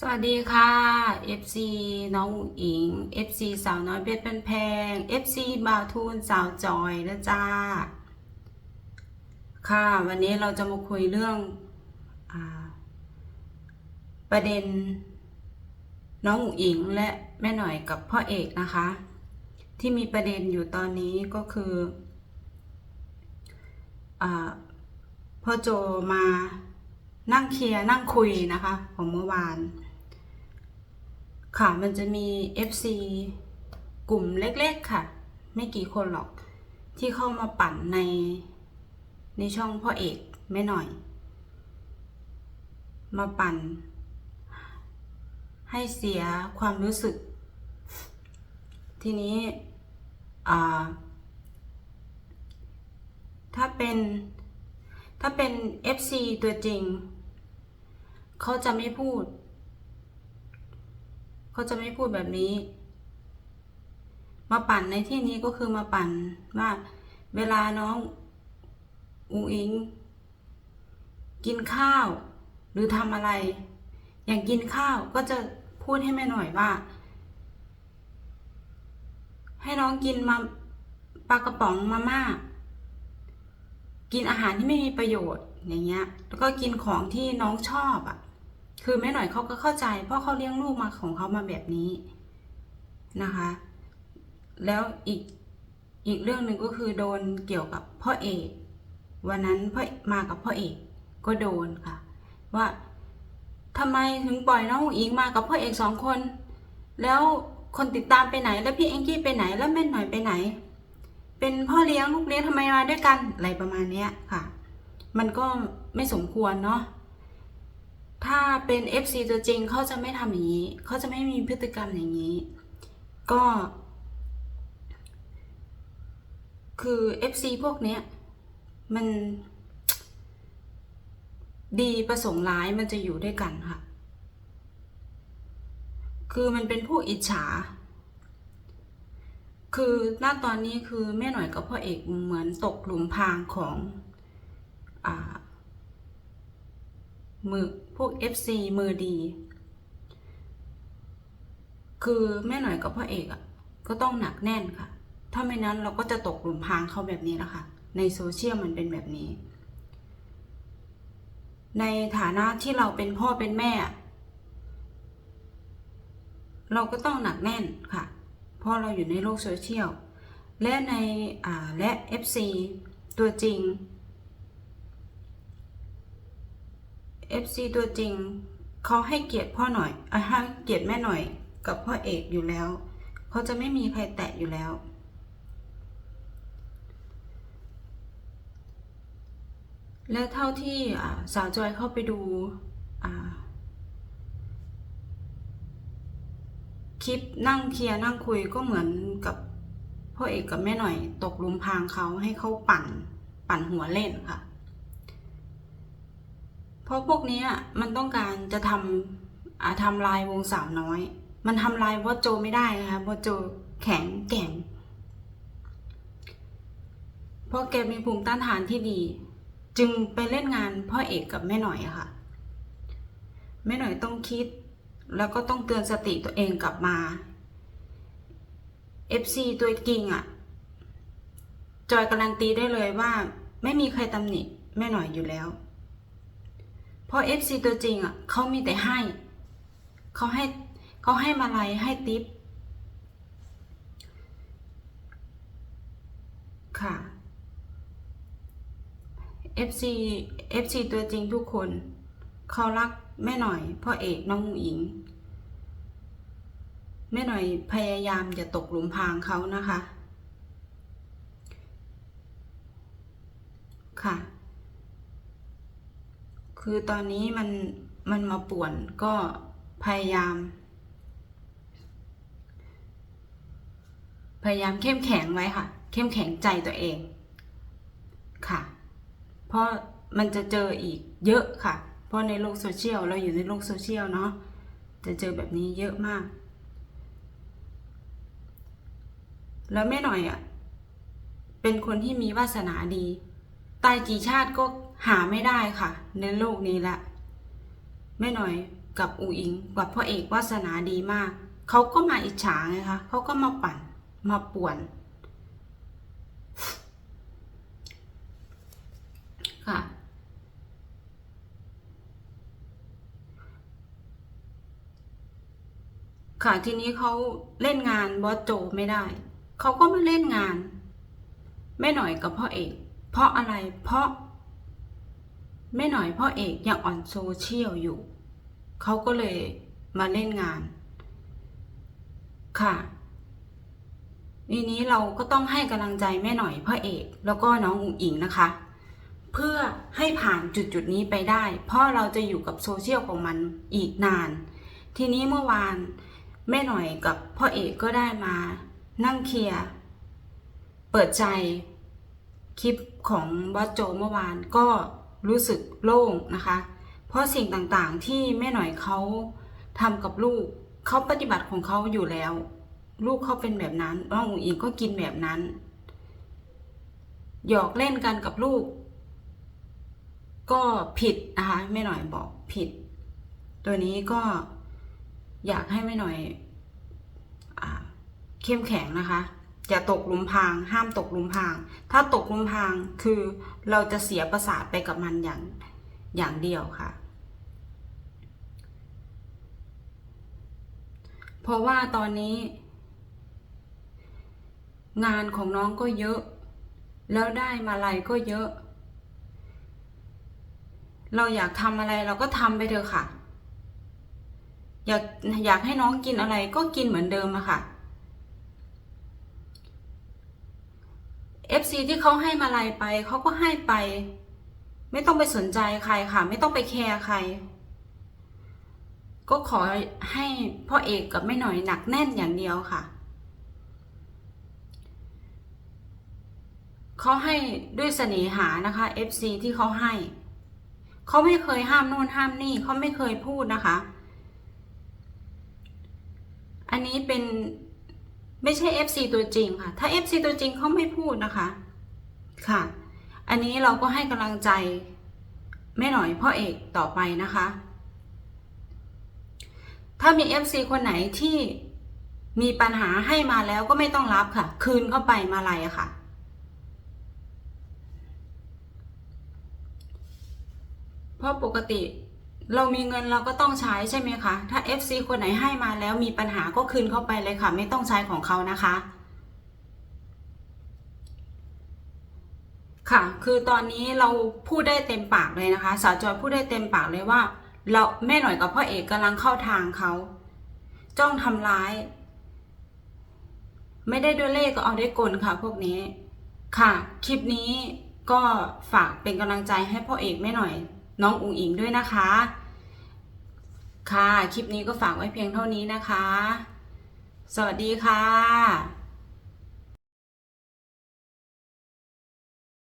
สวัสดีค่ะ FC น้องอุ๋งอิง FC สาวน้อยเพชรเป็นแพง FC บ่าวทูนสาวจอยนะจ้า ค่ะ วันนี้เราจะมาคุยเรื่องอประเด็น น้องอุ๋งอิงและแม่หน่อยกับพ่อเอกนะคะ ที่มีประเด็นอยู่ตอนนี้ก็คืออพ่อโจมานั่งเคลียร์นั่งคุยนะคะ ของเมื่อวาน ค่ะมันจะมี FC กลุ่มเล็กๆค่ะ ไม่กี่คนหรอกที่เข้ามาปั่นในในช่องพ่อเอกไม่หน่อย มาปั่น ให้เสียความรู้สึก ทีนี้ถ้าเป็นถ้าเป็น FC ตัวจริง เขาจะไม่พูด เขาจะไม่พูดแบบนี้ มาปั่นในที่นี้ก็คือมาปั่นว่าเวลาน้องอุงอิง กินข้าว หรือทำอะไร อย่างกินข้าวก็จะพูดให้แม่หน่อยว่า ให้น้องกินมาปลากระป๋องมาม่ากินอาหารที่ไม่มีประโยชน์อย่างเงี้ย แล้วก็กินของที่น้องชอบอะ คือแม่หน่อยเขาก็เข้าใจเพราะเขาเลี้ยงลูกมาของเขามาแบบนี้นะคะ แล้วอีกอีกเรื่องหนึ่งก็คือโดนเกี่ยวกับพ่อเอกวันนั้นพ่อมากับพ่อเอกก็โดนค่ะ ว่าทำไมถึงปล่อยน้องอิงมากับพ่อเอกสองคน แล้วคนติดตามไปไหน แล้วพี่แองกี้ไปไหนแล้วแม่หน่อยไปไหน เป็นพ่อเลี้ยงลูกเลี้ยงทำไมมาด้วยกันอะไรประมาณเนี้ยค่ะ มันก็ไม่สมควรเนาะ ถ้าเป็น FC ตัวจริงเขาจะไม่ทำอย่างนี้เขาจะไม่มีพฤติกรรมอย่างนี้ ก็ คือ FC พวกเนี้ย มัน ดีประสงค์ร้ายมันจะอยู่ด้วยกันค่ะ คือมันเป็นผู้อิจฉา คือณตอนนี้คือแม่หน่อยกับพ่อเอกเหมือนตกหลุมพรางของ อ่ามือ พวก FC มือดี คือแม่หน่อยกับพ่อเอกอะก็ต้องหนักแน่นค่ะ ถ้าไม่นั้นเราก็จะตกหลุมพรางเขาแบบนี้แล้วค่ะ ในโซเชียลมันเป็นแบบนี้ ในฐานะที่เราเป็นพ่อเป็นแม่ เราก็ต้องหนักแน่นค่ะ เพราะเราอยู่ในโลกโซเชียล และในอ่าและ FC ตัวจริง FC ตัวจริง เขาให้เกียรติพ่อหน่อยอให้เกียรติแม่หน่อย กับพ่อเอกอยู่แล้ว เขาจะไม่มีใครแตะอยู่แล้ว และเท่าที่สาวจอยเข้าไปดูคลิปนั่งเคลียร์นั่งคุยก็เหมือนกับพ่อเอกกับแม่หน่อย ตกลุมพรางเขาให้เขาปั่น ปั่นหัวเล่นค่ะ เพราะพวกนี้มันต้องการจะทำทำลายวงสาวน้อย มันทำลายวอโจไม่ได้นะคะวอโจแข็งแกร่งเพราะแกมีภูมิต้านทานที่ดี จึงไปเล่นงานพ่อเอกกับแม่หน่อยอะค่ะแม่หน่อยต้องคิด แล้วก็ต้องเตือนสติตัวเองกลับมา FC ตัวจริงอะจอยการันตีได้เลยว่า ไม่มีใครตำหนิแม่หน่อยอยู่แล้ว เพราะ FC ตัวจริงอะเขามีแต่ให้ เขาให้เขาให้มาลัยให้ติปค่ะ FC FC ตัวจริงทุกคน เขารักแม่หน่อยพ่อเอกน้องหญิง แม่หน่อยพยายามอย่าตกหลุมพรางเขานะคะ ค่ะ คือตอนนี้มันมันมาป่วนก็พยายาม พยายามเข้มแข็งไว้ค่ะ เข้มแข็งใจตัวเองค่ะ เพราะมันจะเจออีกเยอะค่ะ เพราะในโลกโซเชียลเราอยู่ในโลกโซเชียลเนาะจะเจอแบบนี้เยอะมาก แล้วแม่หน่อยอะ่ะเป็นคนที่มีวาสนาดี ตายกี่ชาติก็ หาไม่ได้ค่ะ ในโลกนี้ละแม่หน่อยกับอูอิงกับพ่อเอกวาสนาดีมาก เขาก็มาอิจฉาไงคะเขาก็มาปั่นมาป่วน ค่ะ ค่ะทีนี้เขาเล่นงานบอสโจไม่ได้ เขาก็มาเล่นงาน แม่หน่อยกับพ่อเอก เพราะอะไรเพราะ แม่หน่อยพ่อเอกยังอ่อนโซเชียลอยู่ เขาก็เลยมาเล่นงาน ค่ะทีนี้เราก็ต้องให้กำลังใจแม่หน่อยพ่อเอก แล้วก็น้องอุ๋งอิงนะคะ เพื่อให้ผ่านจุดจุดนี้ไปได้ เพราะเราจะอยู่กับโซเชียลของมันอีกนาน ทีนี้เมื่อวานแม่หน่อยกับพ่อเอกก็ได้มา นั่งเคลียร์เปิดใจคลิปของบอสโจเมื่อวานก็ รู้สึกโล่งนะคะ เพราะสิ่งต่างๆที่แม่หน่อยเขาทำกับลูกเขาปฏิบัติของเขาอยู่แล้ว ลูกเขาเป็นแบบนั้นน้องอุ๋งอิงก็กินแบบนั้น หยอกเล่นกันกับลูก ก็ผิดนะคะแม่หน่อยบอกผิด ตัวนี้ก็อยากให้แม่หน่อยอเข้มแข็งนะคะ อย่าตกหลุมพาง ห้ามตกหลุมพาง ถ้าตกหลุมพางคือเราจะเสียประสาทไปกับมันอย่างอย่างเดียวค่ะ เพราะว่าตอนนี้ งานของน้องก็เยอะ แล้วได้มาลัยก็เยอะ เราอยากทำอะไรเราก็ทำไปเถอะค่ะ อยากอยากให้น้องกินอะไรก็กินเหมือนเดิมอะค่ะ FC ที่เขาให้มาลัยไปเขาก็ให้ไป ไม่ต้องไปสนใจใครค่ะ ไม่ต้องไปแคร์ใคร ก็ขอให้พ่อเอกกับแม่หน่อยหนักแน่นอย่างเดียวค่ะเขาให้ด้วยเสน่หานะคะ FC ที่เขาให้เขาไม่เคยห้ามโน่นห้ามนี่เขาไม่เคยพูดนะคะ อันนี้เป็น ไม่ใช่ FC ตัวจริงค่ะ ถ้า FC ตัวจริงเขาไม่พูดนะคะ ค่ะ อันนี้เราก็ให้กำลังใจแม่หน่อยพ่อเอกต่อไปนะคะ ถ้ามี FC คนไหนที่มีปัญหาให้มาแล้วก็ไม่ต้องรับค่ะ คืนเข้าไปมาลัยอะค่ะเพราะปกติ เรามีเงินเราก็ต้องใช้ใช่ไหมคะ ถ้า FC คนไหนให้มาแล้วมีปัญหาก็คืนเข้าไปเลยค่ะ ไม่ต้องใช้ของเขานะคะ ค่ะ คือตอนนี้เราพูดได้เต็มปากเลยนะคะ สาวจอยพูดได้เต็มปากเลยว่า เราแม่หน่อยกับพ่อเอกกำลังเข้าทางเขาจ้องทำร้าย ไม่ได้ด้วยเล่ก็เอาด้วยกลค่ะ พวกนี้ ค่ะ คลิปนี้ก็ฝากเป็นกำลังใจให้พ่อเอกแม่หน่อย น้องอุ๋งอิงด้วยนะคะ ค่ะ คลิปนี้ก็ฝากไว้เพียงเท่านี้นะคะ สวัสดีค่ะ